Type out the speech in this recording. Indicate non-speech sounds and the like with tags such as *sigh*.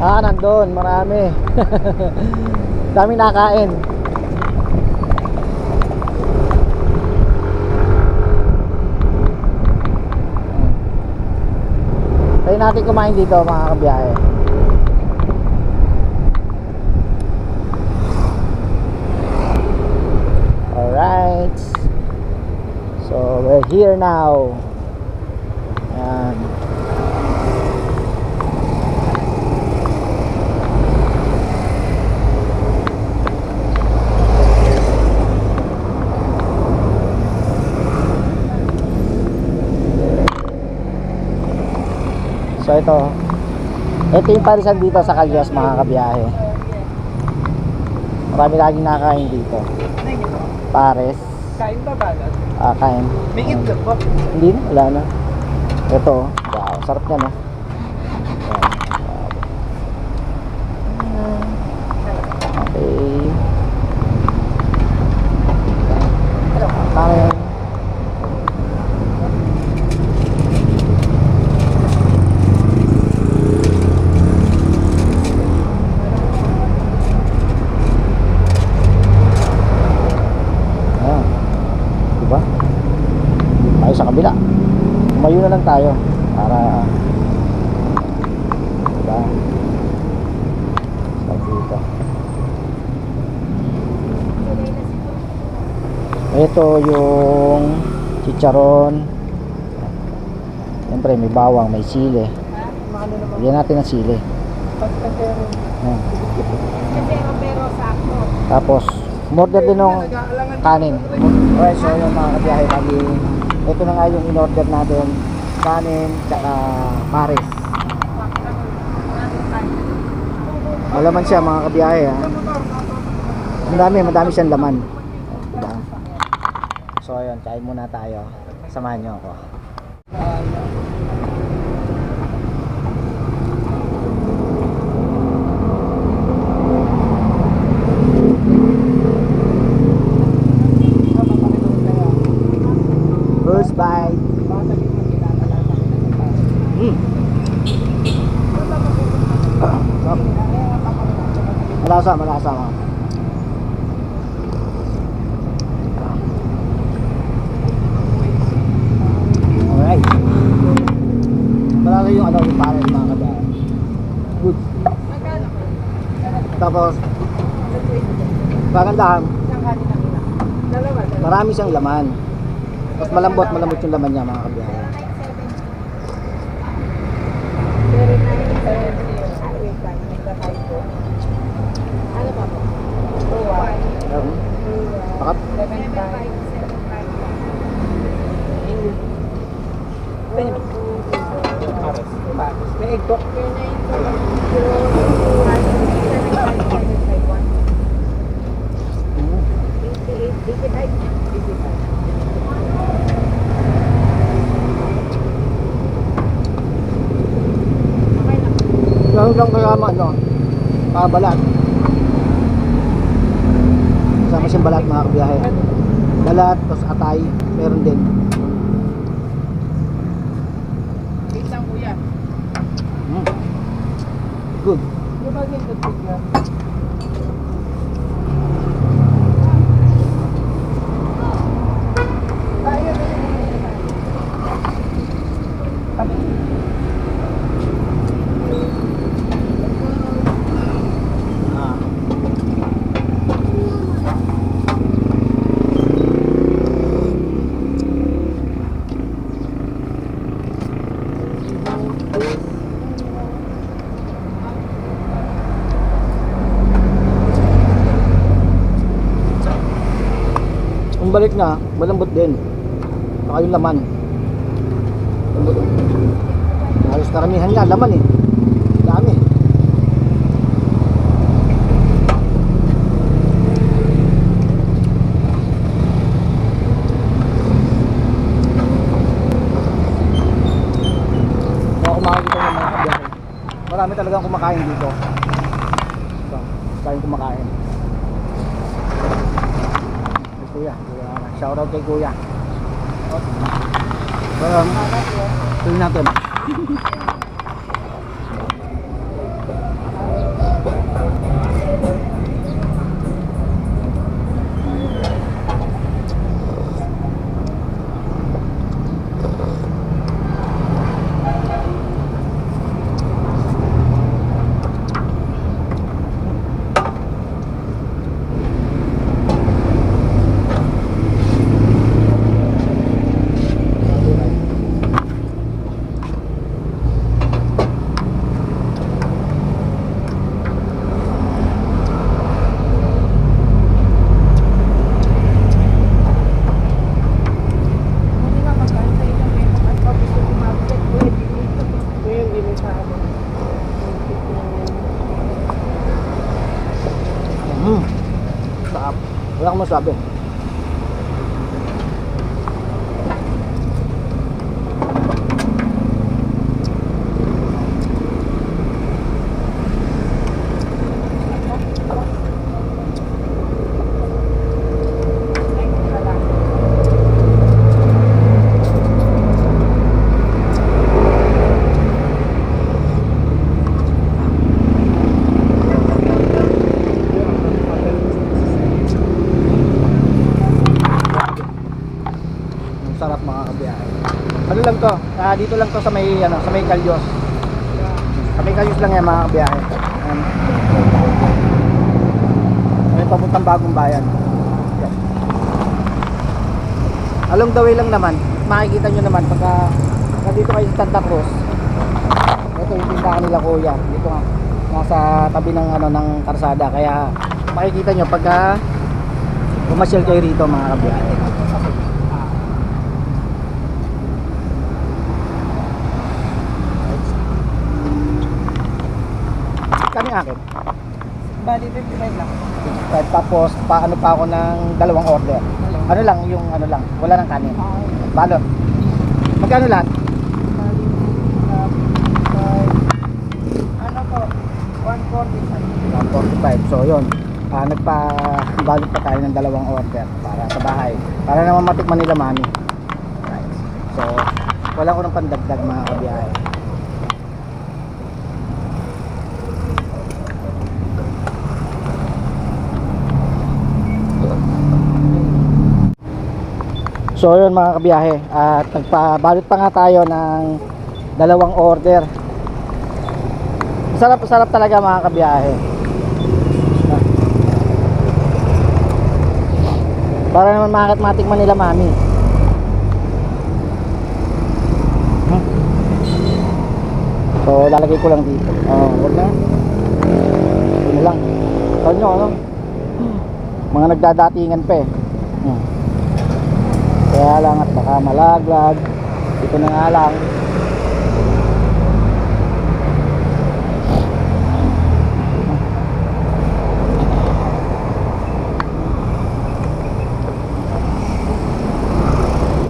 Ah, nandun. Marami. *laughs* Dami nakain. Tayo natin kumain dito mga kabiyahe. Alright. So, we're here now. Ayan. Ito, ito yung parisan dito sa Calyas mga kabiyahe. Marami laging nakain dito. Pares, Kain ba ba? ah, kain. May itlog ba? Hindi na, wala na. Ito, oh. wow, sarap niya no. Okay. Tama yan. Ayan. Diba? Tayo sa kabila. Tumayo na lang tayo para diba? Sa dito. Ito yung chicharon. Siyempre may bawang, may sili. Bigyan natin ng sili. Ayan. Tapos, order din ng kanin. Okay, so yung mga kabiyahe lagi, ito na nga yung in-order natin. Kanin, tsaka pares. Malaman siya mga kabiyahe ha. Ang dami, madami siyang laman. Diba? So ayun, kain muna tayo. Samahan niyo ako. First bite. Mm. Sarap. Malasa. mga. Alright. Malasa yung ano, yung parang mga kabaya. Good. Tapos, pagandahan, marami siyang laman. Tapos malambot, malambot yung laman niya mga kabiyaya. Very nice. Ah, wait lang. Nagkakain ko. Ano pa po? Ruwa. Um, Pares. Pares. May egg talk. Ganun lang kaya ano, pabalat. Siyang balat mga kabiyahe. Balat, tapos atay, meron din. Wait lang kuya. Mm. Good. Yung ba yung tubig niya? Kaya na yun. Tabi. Ah. Ang balik na, malambot din. Saka yung laman. Lambot. Halos karamihan nga, laman eh. Dami. Marami talagang kumakain dito. So, tayong kumakain. Ay, kuya, kuya. Shout out kay kuya. Um, tingnan natin. Bali sa ano. Mm. Sarap. Wala akong masabi. Ang sarap mga kabiyahe. Ano lang to? Ah, dito lang to sa may ano, sa may Kalyos. Sa may Kalyos lang yan mga kabiyahe. Ayan. May papuntang bagong bayan. Yan. Along the way lang naman, makikita nyo naman pagka, pagka dito kayo sa Santa Cruz. Ito yung tindahan nila kuya. Dito nga nasa tabi ng ano ng karsada kaya makikita nyo pagka bumasyal kayo rito mga kabiyahe. Kami akin. Bali, 55 lang. At tapos paano pa ako ng dalawang order. Ano lang yung ano lang, wala nang kanin. Balot. Magkano lahat? Bali, uh, ano po, 145. 145. So yun. Ah, nagpa balot pa tayo ng dalawang order para sa bahay. Para naman matikman nila mami. Right. So wala ko ng pandagdag mga kabiyahe. So yun mga kabiyahe at nagpabalot pa nga tayo ng dalawang order. Sarap sarap talaga mga kabiyahe. Ah. Para naman makat matikman nila mami. So lalagay ko lang dito. Oh, wag na. Na lang. Ito nyo, ano? Mga nagdadatingan pa eh. Kaya lang at baka malaglag. Ito na nga lang.